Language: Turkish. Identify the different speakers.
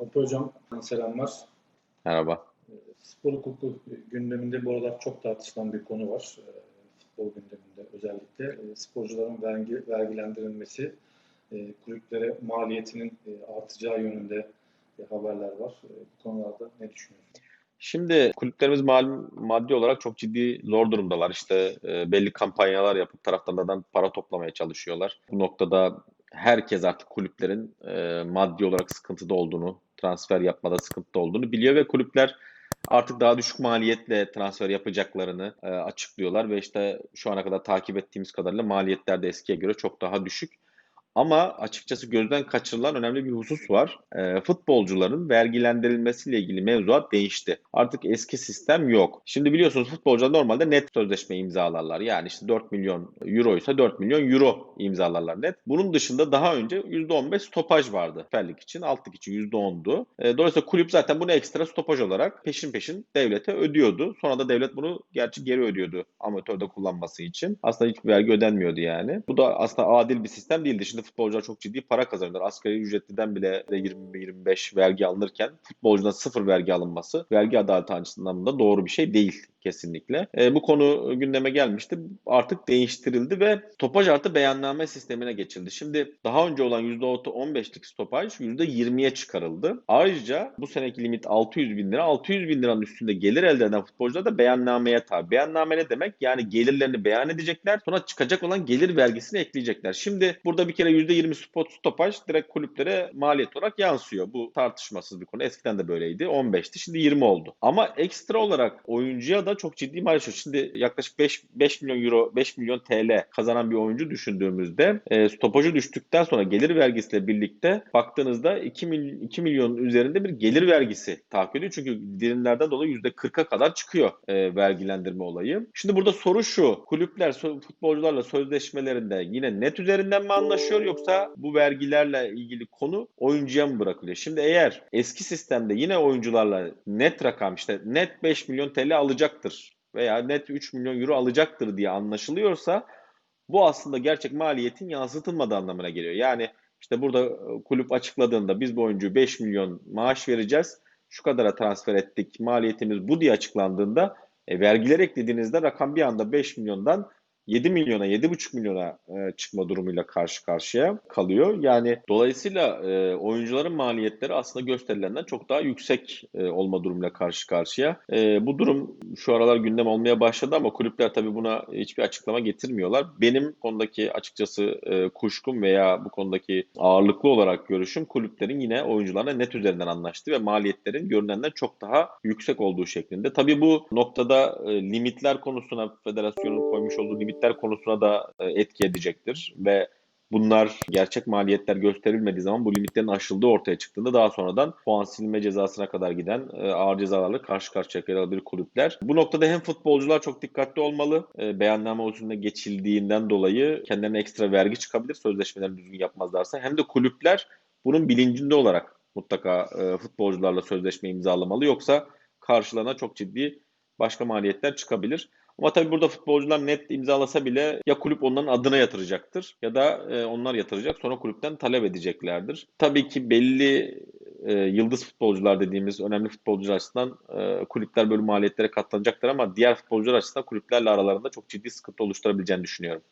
Speaker 1: Alp Hocam selamlar.
Speaker 2: Merhaba.
Speaker 1: Spor hukuku gündeminde bu aralar çok tartışılan bir konu var. Ee, Futbol gündeminde özellikle e, sporcuların vergi, vergilendirilmesi, e, kulüplere maliyetinin e, artacağı yönünde e, haberler var. Bu konularda ne düşünüyorsunuz?
Speaker 2: Şimdi kulüplerimiz mal, maddi olarak çok ciddi zor durumdalar. İşte e, belli kampanyalar yapıp taraftarlardan para toplamaya çalışıyorlar. Bu noktada herkes artık kulüplerin e, maddi olarak sıkıntıda olduğunu, transfer yapmada sıkıntıda olduğunu biliyor ve kulüpler artık daha düşük maliyetle transfer yapacaklarını e, açıklıyorlar ve işte şu ana kadar takip ettiğimiz kadarıyla maliyetler de eskiye göre çok daha düşük. Ama açıkçası gözden kaçırılan önemli bir husus var. E, futbolcuların vergilendirilmesiyle ilgili mevzuat değişti. Artık eski sistem yok. Şimdi biliyorsunuz futbolcular normalde net sözleşme imzalarlar. Yani işte 4 milyon euro ise 4 milyon euro imzalarlar net. Bunun dışında daha önce %15 stopaj vardı. Süper Lig için, alt lig için %10'du. E, dolayısıyla kulüp zaten bunu ekstra stopaj olarak peşin peşin devlete ödüyordu. Sonra da devlet bunu gerçi geri ödüyordu amatörde kullanması için. Aslında hiçbir vergi ödenmiyordu yani. Bu da aslında adil bir sistem değildi. Şimdi futbolcular çok ciddi para kazanıyorlar. Asgari ücretliden bile 20-25 vergi alınırken futbolcudan sıfır vergi alınması vergi adaleti açısından da doğru bir şey değil kesinlikle. E, bu konu gündeme gelmişti. Artık değiştirildi ve stopaj artı beyanname sistemine geçildi. Şimdi daha önce olan %15'lik stopaj %20'ye çıkarıldı. Ayrıca bu seneki limit 600 bin lira. 600 bin liranın üstünde gelir elde eden futbolcular da beyannameye tabi. Beyanname ne demek? Yani gelirlerini beyan edecekler. Sonra çıkacak olan gelir vergisini ekleyecekler. Şimdi burada bir kere %20 spot stopaj direkt kulüplere maliyet olarak yansıyor. Bu tartışmasız bir konu. Eskiden de böyleydi. 15'ti. Şimdi 20 oldu. Ama ekstra olarak oyuncuya da çok ciddi maliyet. Şimdi yaklaşık 5, 5 milyon euro, 5 milyon TL kazanan bir oyuncu düşündüğümüzde e, stopajı düştükten sonra gelir vergisiyle birlikte baktığınızda 2, mil, 2 milyonun üzerinde bir gelir vergisi takip ediyor. Çünkü dilimlerden dolayı %40'a kadar çıkıyor e, vergilendirme olayı. Şimdi burada soru şu. Kulüpler futbolcularla sözleşmelerinde yine net üzerinden mi anlaşıyor yoksa bu vergilerle ilgili konu oyuncuya mı bırakılıyor? Şimdi eğer eski sistemde yine oyuncularla net rakam işte net 5 milyon TL alacaktır veya net 3 milyon euro alacaktır diye anlaşılıyorsa bu aslında gerçek maliyetin yansıtılmadığı anlamına geliyor. Yani işte burada e, kulüp açıkladığında biz bu oyuncuyu 5 milyon maaş vereceğiz. Şu kadara transfer ettik. Maliyetimiz bu diye açıklandığında e, vergiler eklediğinizde rakam bir anda 5 milyondan 7 milyona, 7,5 milyona e, çıkma durumuyla karşı karşıya kalıyor. Yani dolayısıyla e, oyuncuların maliyetleri aslında gösterilenden çok daha yüksek e, olma durumuyla karşı karşıya. Bu durum şu aralar gündem olmaya başladı ama kulüpler tabii buna hiçbir açıklama getirmiyorlar. Benim konudaki açıkçası kuşkum veya bu konudaki ağırlıklı olarak görüşüm kulüplerin yine oyuncularına net üzerinden anlaştığı ve maliyetlerin görünenden çok daha yüksek olduğu şeklinde. Tabii bu noktada limitler konusuna federasyonun koymuş olduğu limit maliyetler konusuna da e, etki edecektir ve bunlar gerçek maliyetler gösterilmediği zaman bu limitlerin aşıldığı ortaya çıktığında daha sonradan puan silme cezasına kadar giden e, ağır cezalarla karşı karşıya kalabilir kulüpler. Bu noktada hem futbolcular çok dikkatli olmalı. E, beyanname usulüne geçildiğinden dolayı kendilerine ekstra vergi çıkabilir sözleşmelerini düzgün yapmazlarsa. Hem de kulüpler bunun bilincinde olarak mutlaka futbolcularla sözleşme imzalamalı. Yoksa karşılarına çok ciddi başka maliyetler çıkabilir. Ama tabii burada futbolcular net imzalasa bile ya kulüp onların adına yatıracaktır ya da e, onlar yatıracak sonra kulüpten talep edeceklerdir. Tabii ki belli e, yıldız futbolcular dediğimiz önemli futbolcular açısından e, kulüpler böyle maliyetlere katlanacaktır ama diğer futbolcular açısından kulüplerle aralarında çok ciddi sıkıntı oluşturabileceğini düşünüyorum.